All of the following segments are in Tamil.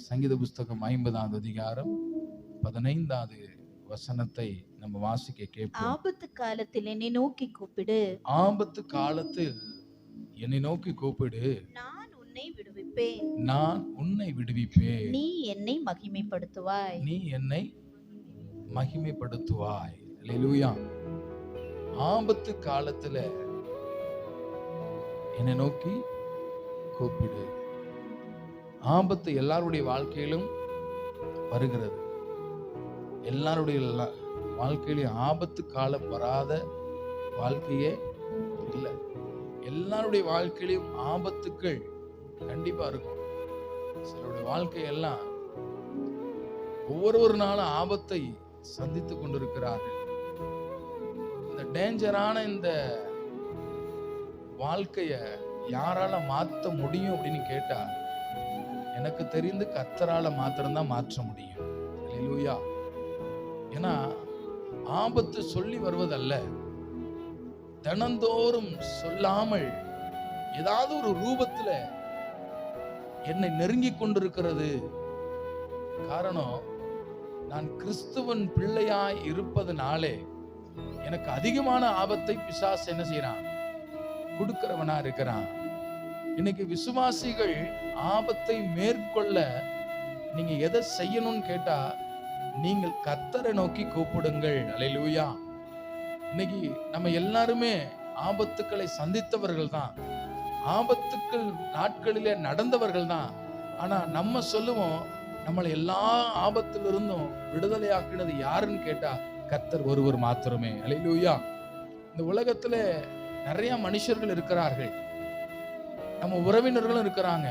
சங்கீத புஸ்தகம் ஐம்பதாவது அதிகாரம் பதினைந்தாவது வசனத்தை நம்ம வாசிக்க கேட்போம். ஆபத்து காலத்தில் என்னை நோக்கி கூப்பிடு. ஆபத்து காலத்தில் என்னை நோக்கி கூப்பிடு. நான் உன்னை விடுவிப்பேன். நான் உன்னை விடுவிப்பேன். நீ என்னை மகிமைப்படுத்துவாய். நீ என்னை மகிமைப்படுத்துவாய். அல்லேலூயா ஆபத்து காலத்துல என்னை நோக்கி கூப்பிடு. ஆபத்து எல்லாருடைய வாழ்க்கையிலும் வருகிறது. எல்லாருடைய வாழ்க்கையிலும் ஆபத்து காலம் வராத வாழ்க்கையே இல்லை. எல்லாருடைய வாழ்க்கையிலும் ஆபத்துக்கள் கண்டிப்பா இருக்கும். சிலருடைய வாழ்க்கையெல்லாம் ஒவ்வொரு ஒரு நாளும் ஆபத்தை சந்தித்து கொண்டிருக்கிறார்கள். இந்த டேஞ்சரான இந்த வாழ்க்கைய யாரால மாத்த முடியும் அப்படின்னு கேட்டா எனக்கு தெரிந்து கத்தரால மாத்திரம்தான் மாற்ற முடியும். அல்லேலூயா ஏன்னா ஆபத்து சொல்லி வருவதல்ல. தினந்தோறும் சொல்லாமல் ஏதாவது ஒரு ரூபத்துல என்னை நெருங்கி கொண்டிருக்கிறது. காரணம் நான் கிறிஸ்துவன் பிள்ளையாய் இருப்பதனாலே எனக்கு அதிகமான ஆபத்தை பிசாஸ் என்ன செய்யறான் கொடுக்கிறவனா இருக்கிறான். இன்னைக்கு விசுவாசிகள் ஆபத்தை மேற்கொள்ள நீங்க எதை செய்யணும்னு கேட்டா நீங்கள் கத்தரை நோக்கி கூப்பிடுங்கள். அலையிலூயா இன்னைக்கு நம்ம எல்லாருமே ஆபத்துக்களை சந்தித்தவர்கள் தான் ஆபத்துக்கள் நாட்களிலே நடந்தவர்கள் தான் ஆனா நம்ம சொல்லுவோம் நம்மளை எல்லா ஆபத்திலிருந்தும் விடுதலையாக்கினது யாருன்னு கேட்டா கத்தர் ஒருவர் மாத்திரமே. அலையிலூயா இந்த உலகத்துல நிறைய மனுஷர்கள் இருக்கிறார்கள். நம்ம உறவினர்களும் இருக்கிறாங்க.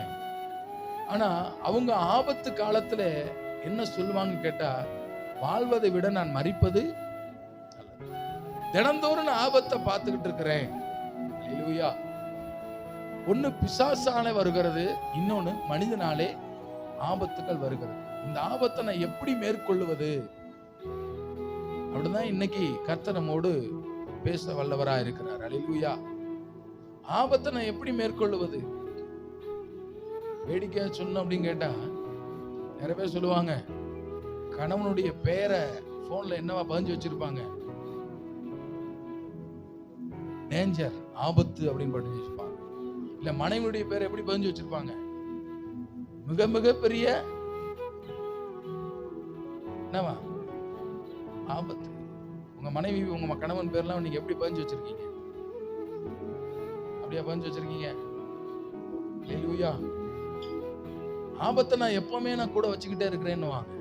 ஆனா அவங்க ஆபத்து காலத்துல என்ன சொல்லுவாங்கன்னு கேட்டா வாழ்வதை விட நான் மறிப்பது தினந்தோறும் நான் ஆபத்தை பார்த்துக்கிட்டு இருக்கிறேன். அல்லேலூயா ஒண்ணு பிசாசால வருகிறது இன்னொன்னு மனிதனாலே ஆபத்துக்கள் வருகிறது. இந்த ஆபத்தை நான் எப்படி மேற்கொள்ளுவது அப்படிதான் இன்னைக்கு கர்த்த நம்மோடு பேச வல்லவரா இருக்கிறார். அழிலுயா ஆபத்தை நான் எப்படி மேற்கொள்ளுவது வேடிக்கையா சொன்னோம் அப்படின்னு கேட்டா நிறைய பேர் சொல்லுவாங்க கணவனுடைய பேரை போன்ல என்னவா பதிஞ்சு வச்சிருப்பாங்க? டேஞ்சர் ஆபத்து அப்படின்னு பதிஞ்சு வச்சிருப்பாங்க இல்ல மனைவியுடைய பேரை எப்படி பதிஞ்சு வச்சிருப்பாங்க? மிக மிக பெரிய என்னவா? ஆபத்து. உங்க மனைவி உங்க கணவன் பேர்லாம் நீங்க எப்படி பதிஞ்சு வச்சிருக்கீங்க? அப்படியா பதிஞ்சு வச்சிருக்கீங்க? இல்லையா ஆபத்தை நான் எப்பவுமே நான் கூட வச்சுக்கிட்டே இருக்கிறேன்னு வாங்க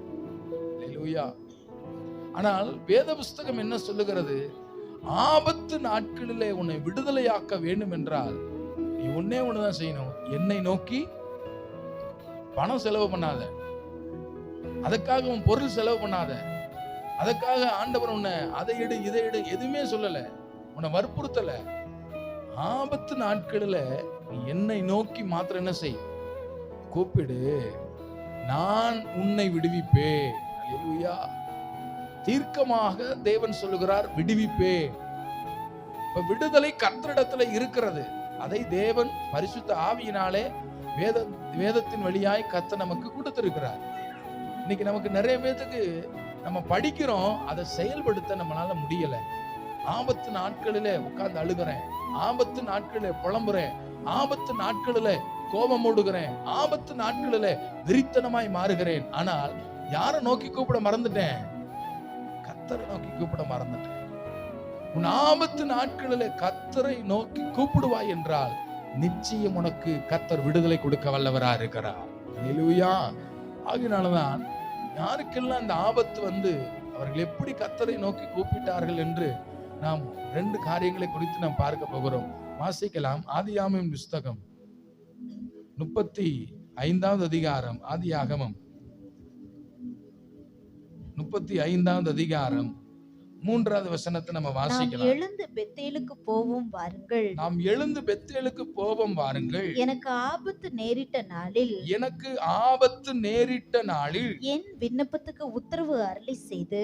ஆனால் வேத புஸ்தகம் என்ன சொல்லுகிறது? ஆபத்து நாட்களிலே உன்னை விடுதலையாக்க வேண்டும் என்றால் நீ ஒன்னே ஒண்ணுதான் செய்யணும். என்னை நோக்கி பணம் செலவு பண்ணாத. அதுக்காக உன் பொருள் செலவு பண்ணாத. அதுக்காக ஆண்டவர் உன்னை அதை எடு இதை எடு எதுவுமே சொல்லல. உன்னை வற்புறுத்தல. ஆபத்து நாட்களில் நீ என்னை நோக்கி மாத்திரம் என்ன செய்? கூப்பிடு. நான் உன்னை விடுவிப்பேன். அல்லேலூயா தீர்க்கமாக தேவன் சொல்லுகிறார் விடுவிப்பே இப்ப விடுதலை கர்த்தரிடத்துல இருக்கிறது. அதை தேவன் பரிசுத்த ஆவியினாலே வேத வேதத்தின் வழியாய் கத்த நமக்கு கொடுத்திருக்கிறார். இன்னைக்கு நமக்கு நிறைய பேத்துக்கு நம்ம படிக்கிறோம் அதை செயல்படுத்த நம்மளால முடியல. ஆபத்து நாட்களில உட்கார்ந்து அழுகிறேன். ஆபத்து நாட்களில் புலம்புறேன். ஆபத்து நாட்களில் கோபம் ஓடுகிறேன் ஆபத்து நாட்களில வெறித்தனமாய் மாறுகிறேன். ஆனால் யாரை நோக்கி கூப்பிட மறந்துட்டேன்? கத்தரை நோக்கி கூப்பிட மறந்துட்டேன். உன் ஆபத்து நாட்களில கத்தரை நோக்கி கூப்பிடுவாய் என்றால் நிச்சயம் உனக்கு கத்தர் விடுதலை கொடுக்க வல்லவரா இருக்கிறார். அல்லேலூயா ஆகினாலதான் யாருக்கெல்லாம் இந்த ஆபத்து வந்து அவர்கள் எப்படி கத்தரை நோக்கி கூப்பிட்டார்கள் என்று நாம் ரெண்டு காரியங்களை குறித்து நாம் பார்க்க போகிறோம். வாசிக்கலாம். ஆதியாமின் புஸ்தகம். முப்பத்தி ஐந்தாவது அதிகாரம் ஆதியாகமம். முப்பத்தி ஐந்தாவது அதிகாரம். மூன்றாவது வசனத்தை நம்ம நாம் வாசிக்கலாம். எழுந்து பெத்தேலுக்கு போவோம் வாருங்கள். நாம் எழுந்து பெத்தேலுக்கு போவோம் வாருங்கள். எனக்கு ஆபத்து நேரிட்ட நாளில் எனக்கு ஆபத்து நேரிட்ட நாளில் என் விண்ணப்பத்துக்கு உத்தரவு அருளி செய்து.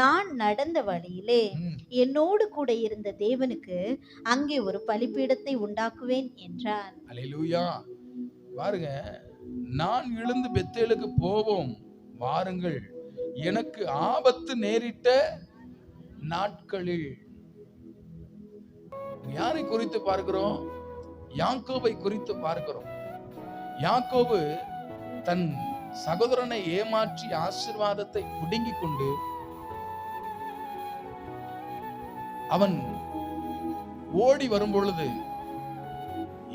நான் நடந்த வழியிலே என்னோடு கூட இருந்த தேவனுக்கு அங்கே ஒரு பலிபீடத்தை உண்டாக்குவேன் என்றான். அல்லேலூயா பாருங்க நான் எழுந்து பெத்தேலுக்கு போவோம் வாருங்கள். எனக்கு ஆபத்து நேரிட்ட நாட்களில். யாரை குறித்து பார்க்கிறோம்? யாங்கோவை குறித்து பார்க்கிறோம். யாக்கோபு தன் சகோதரனை ஏமாற்றி ஆசீர்வாதத்தை புடுங்கிக் கொண்டு அவன் ஓடி வரும் பொழுது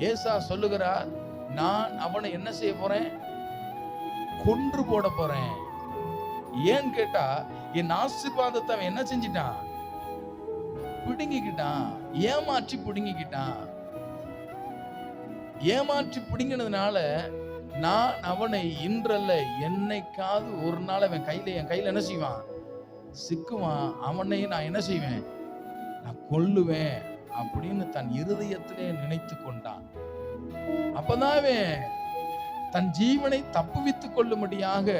ஏசா சொல்லுகிறார் நான் அவனை என்ன செய்ய போறேன்? கொன்று போட போறேன். ஏன்னு கேட்டா என் ஆசீர்வாதத்தை அவன் என்ன செஞ்சிட்டான்? பிடுங்கிக்கிட்டான். ஏமாற்றி பிடுங்கிக்கிட்டான். ஏமாற்றி பிடுங்கினதுனால நான் அவனை இன்றல்ல என்னைக்காவது ஒரு நாள் அவன் கையில என் கையில என்ன செய்வான்? சிக்குவான். அவனையும் நான் என்ன செய்வேன்? நான் கொல்லுவேன் அப்படின்னு தன் இருதயத்திலே நினைத்து கொண்டான். அப்பதான் அவன் தன் ஜீவனை தப்புவித்துக் கொள்ளும்படியாக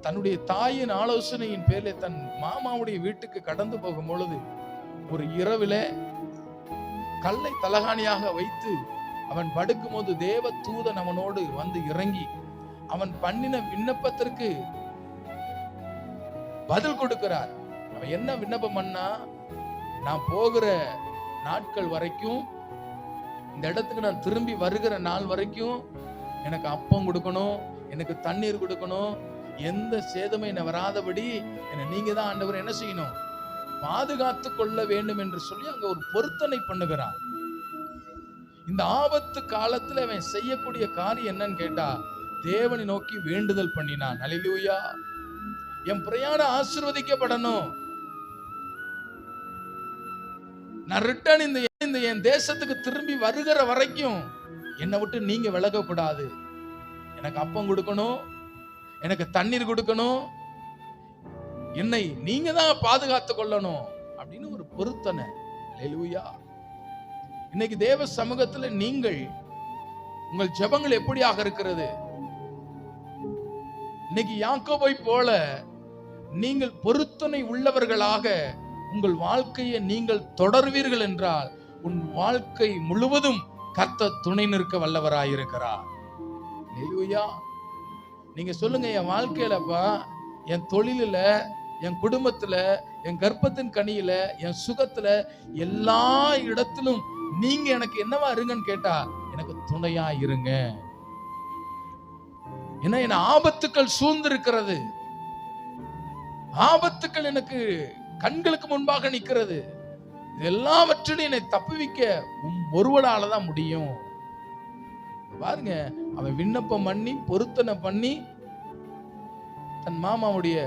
தன்னுடைய தாயின் ஆலோசனையின் பேரில் தன் மாமாவுடைய வீட்டுக்கு கடந்து போகும் பொழுது ஒரு இரவில கல்லை தலகாணியாக வைத்து அவன் படுக்கும்போது தேவ தூதன் அவனோடு வந்து இறங்கி அவன் பண்ணின விண்ணப்பத்திற்கு பதில் கொடுக்கிறார். அவன் என்ன விண்ணப்பம் பண்ணா? நான் போகிற நாட்கள் வரைக்கும் இந்த இடத்துக்கு நான் திரும்பி வருகிற நாள் வரைக்கும் எனக்கு அப்பம் கொடுக்கணும் எனக்கு தண்ணீர் கொடுக்கணும். எந்த சேதமும் என்ன வராதபடி என்னை நீங்க தான் ஆண்டவர் என்ன செய்யணும்? பாதுகாத்து கொள்ள வேண்டும் என்று சொல்லி அங்க ஒரு பொருத்தனை பண்ணுகிறான் இந்த ஆபத்து காலத்துல அவன் செய்யக்கூடிய காரியம் என்னன்னு கேட்டா தேவனை நோக்கி வேண்டுதல் பண்ணினான். அலிலூயா என் பிரயாணம் ஆசிர்வதிக்கப்படணும். நான் ரிட்டர்ன் இந்த இருந்து என் தேசத்துக்கு திரும்பி வருகிற வரைக்கும் என்னை விட்டு நீங்க விலகக்கூடாது. எனக்கு அப்பம் கொடுக்கணும். எனக்கு தண்ணீர் கொடுக்கணும். என்னை நீங்க தான் பாதுகாத்து கொள்ளணும் அப்படின்னு ஒரு பொருத்தனை. அல்லேலூயா இன்னைக்கு தேவ சமூகத்துல நீங்கள் உங்கள் ஜபங்கள் எப்படியாக இருக்கிறது? இன்னைக்கு யாக்கோபை போல நீங்கள் பொருத்தனை உள்ளவர்களாக உங்கள் வாழ்க்கையை நீங்கள் தொடர்வீர்கள் என்றால் உன் வாழ்க்கை முழுவதும் கர்த்த துணை நிற்க வல்லவராயிருக்கிறார். அல்லேலூயா நீங்க சொல்லுங்க என் வாழ்க்கையிலப்பா என் தொழிலில் என் குடும்பத்துல என் கர்ப்பத்தின் கனியில என் சுகத்துல எல்லா இடத்திலும் நீங்க எனக்கு என்னவா இருங்கன்னு கேட்டா எனக்கு துணையா இருங்க. ஏன்னா என் ஆபத்துக்கள் சூழ்ந்திருக்கிறது. ஆபத்துக்கள் எனக்கு கண்களுக்கு முன்பாக நிற்கிறது. எல்லாவற்றிலும் என்னை தப்புவிக்க ஒருவனால தான் முடியும். பாருங்க அவன் விண்ணப்பம் பண்ணி பொருத்தனை பண்ணி தன் மாமாவுடைய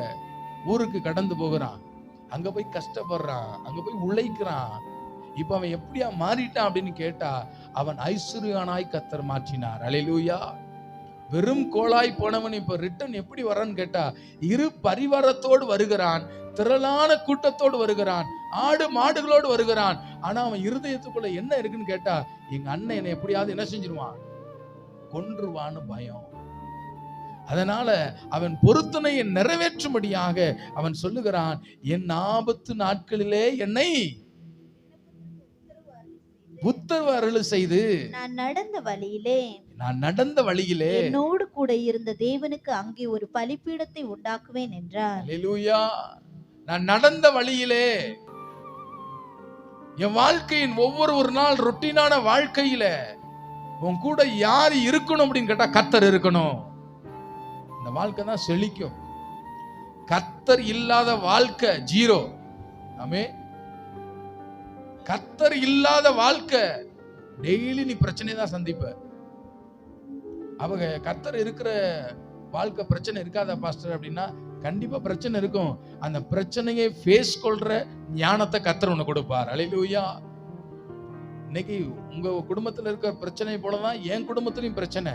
ஊருக்கு கடந்து போகிறான். அங்க போய் கஷ்டப்படுறான் அங்க போய் உழைக்கிறான். இப்ப அவன் எப்படியா மாறிட்டான் அப்படின்னு கேட்டா அவன் ஐஸ்வர்யானாய் கத்தர் மாற்றினார். அலையிலூயா வெறும் கோளாய் போனவன் இப்ப ரிட்டன் எப்படி வரான்னு கேட்டா இரு பரிவாரத்தோடு வருகிறான். திரளான கூட்டத்தோடு வருகிறான். ஆடு மாடுகளோடு வருகிறான். ஆனா அவன் இருதயத்துக்குள்ள என்ன இருக்குன்னு கேட்டா எங்க அண்ணன் என்னை எப்படியாவது என்ன செஞ்சிருவான்? கொன்றுவான்னு பயம். அதனால அவன் பொருத்தனையை நிறைவேற்றும்படியாக அவன் சொல்லுகிறான் என் ஆபத்து நாட்களிலே என்னை உத்தரவு அருள் செய்து நான் நடந்த வழியிலே நான் நடந்த வழியிலே என்னோடு கூட இருந்த தேவனுக்கு அங்கே ஒரு பலிபீடத்தை உண்டாக்குவேன் என்றார். நான் நடந்த வழியிலே என் வாழ்க்கையின் ஒவ்வொரு ஒரு நாள் ரொட்டீனான வாழ்க்கையில உன் கூட யார் இருக்கணும் அப்படின்னு கேட்டா கத்தர் இருக்கணும். இந்த வாழ்க்கை தான் செழிக்கும். கத்தர் இல்லாத வாழ்க்கை ஜீரோ. ஆமே. கத்தர் இல்லாத வாழ்க்கை டெய்லி நீ பிரச்சனை தான் சந்திப்ப. அவங்க கத்தர் இருக்கிற வாழ்க்கை பிரச்சனை இருக்காதா பாஸ்டர் அப்படின்னா கண்டிப்பா பிரச்சனை இருக்கும். அந்த பிரச்சனையை ஃபேஸ் கொள்ற ஞானத்தை கத்தர் உனக்கு கொடுப்பார். அலையிலூயா இன்னைக்கு உங்க குடும்பத்துல இருக்கிற பிரச்சனை போலதான் என் குடும்பத்திலையும் பிரச்சனை.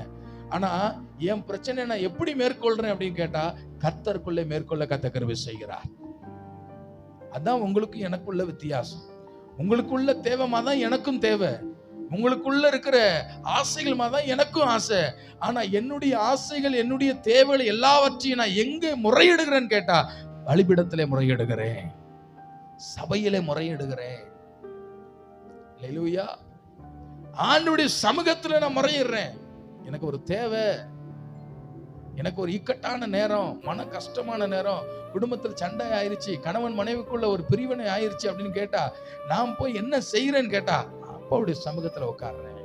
ஆனா என் பிரச்சனை நான் எப்படி மேற்கொள்றேன் அப்படின்னு கேட்டா கத்தருக்குள்ளே மேற்கொள்ள கத்த கருவி செய்கிறார். அதான் உங்களுக்கு எனக்குள்ள வித்தியாசம். உங்களுக்குள்ள தேவைமா தான் எனக்கும் தேவை. உங்களுக்குள்ள இருக்கிற ஆசைகள் தான் எனக்கும் ஆசை. ஆனால் என்னுடைய ஆசைகள் என்னுடைய தேவைகள் எல்லாவற்றையும் நான் எங்கே முறையிடுகிறேன்னு கேட்டா வழிபிடத்திலே முறையிடுகிறேன். சபையிலே முறையிடுகிறேன். அல்லேலூயா ஆண்டுடைய சமூகத்தில் நான் முறையிடுறேன். எனக்கு ஒரு தேவை. எனக்கு ஒரு இக்கட்டான நேரம் மன கஷ்டமான நேரம். குடும்பத்தில் சண்டை ஆயிருச்சு கணவன் மனைவிக்குள்ள ஒரு பிரிவினை ஆயிருச்சு அப்படின்னு கேட்டா நான் போய் என்ன செய்யறேன்னு கேட்டா அப்பாவுடைய சமூகத்தில் உட்காடுறேன்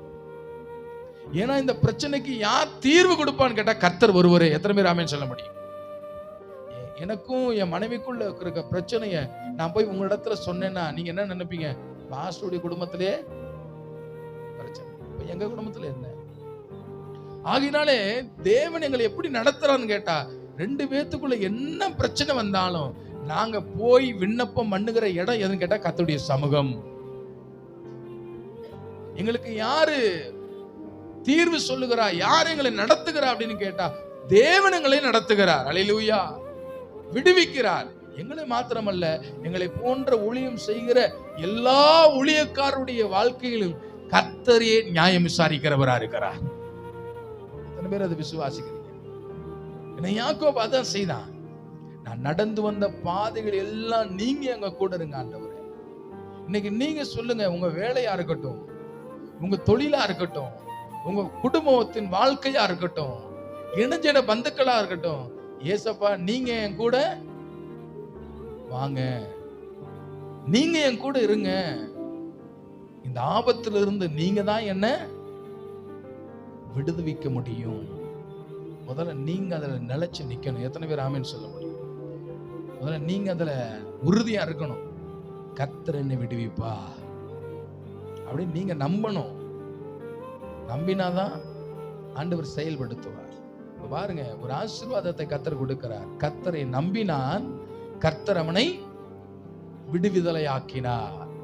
ஏன்னா இந்த பிரச்சனைக்கு யார் தீர்வு கொடுப்பான்னு கேட்டால் கர்த்தர் ஒருவரே. எத்தனை பேர் ஆமேன்னு சொல்ல முடியும்? எனக்கும் என் மனைவிக்குள்ள இருக்கிற பிரச்சனைய நான் போய் உங்களிடத்துல சொன்னேன்னா நீங்க என்ன நினைப்பீங்க? பாஸ்டருடைய குடும்பத்திலே பிரச்சனை. எங்க குடும்பத்துல என்ன? ஆகினாலே தேவன் எங்களை எப்படி நடத்துறான்னு கேட்டா ரெண்டு பேத்துக்குள்ள என்ன பிரச்சனை வந்தாலும் நாங்க போய் விண்ணப்பம் பண்ணுகிற இடம் எதுன்னு கேட்டா கத்துடைய சமூகம். எங்களுக்கு யாரு தீர்வு சொல்லுகிறா? யார் எங்களை நடத்துகிறா அப்படின்னு கேட்டா தேவன் எங்களை நடத்துகிறார். அலையிலூயா விடுவிக்கிறார். எங்களை மாத்திரமல்ல எங்களை போன்ற ஊழியம் செய்கிற எல்லா ஊழியக்காரருடைய வாழ்க்கையிலும் கத்தரையே நியாயம் விசாரிக்கிறவரா இருக்கிறார். எத்தனை பேர் அதை விசுவாசிக்கிறீங்க? என்னை யாக்கோப் அதான் செய்தான். நான் நடந்து வந்த பாதைகள் எல்லாம் நீங்க எங்க கூட இருங்க ஆண்டவர். இன்னைக்கு நீங்க சொல்லுங்க உங்க வேலையா இருக்கட்டும். உங்க தொழிலா இருக்கட்டும் உங்க குடும்பத்தின் வாழ்க்கையா இருக்கட்டும் இணைஞ்சன பந்துக்களா இருக்கட்டும் ஏசப்பா நீங்க என் கூட வாங்க. நீங்க என் கூட இருங்க. இந்த ஆபத்துல இருந்து நீங்க தான் என்ன விடுவிக்க முடியும். முதல்ல நீங்க அதுல நிலைச்சு நிக்கணும். எத்தனை பேர் ஆமேன்னு சொல்ல முடியும்? முதல்ல நீங்க அதுல உறுதியா இருக்கணும். கர்த்தர் என்னை விடுவிப்பா அப்படின்னு நீங்க நம்பணும். நம்பினாதான் ஆண்டவர் செயல்படுத்துவார். பாருங்க ஒரு ஆசீர்வாதத்தை கத்தர் கொடுக்கிறார். கத்தரை நம்பினான் கர்த்தர் அவனை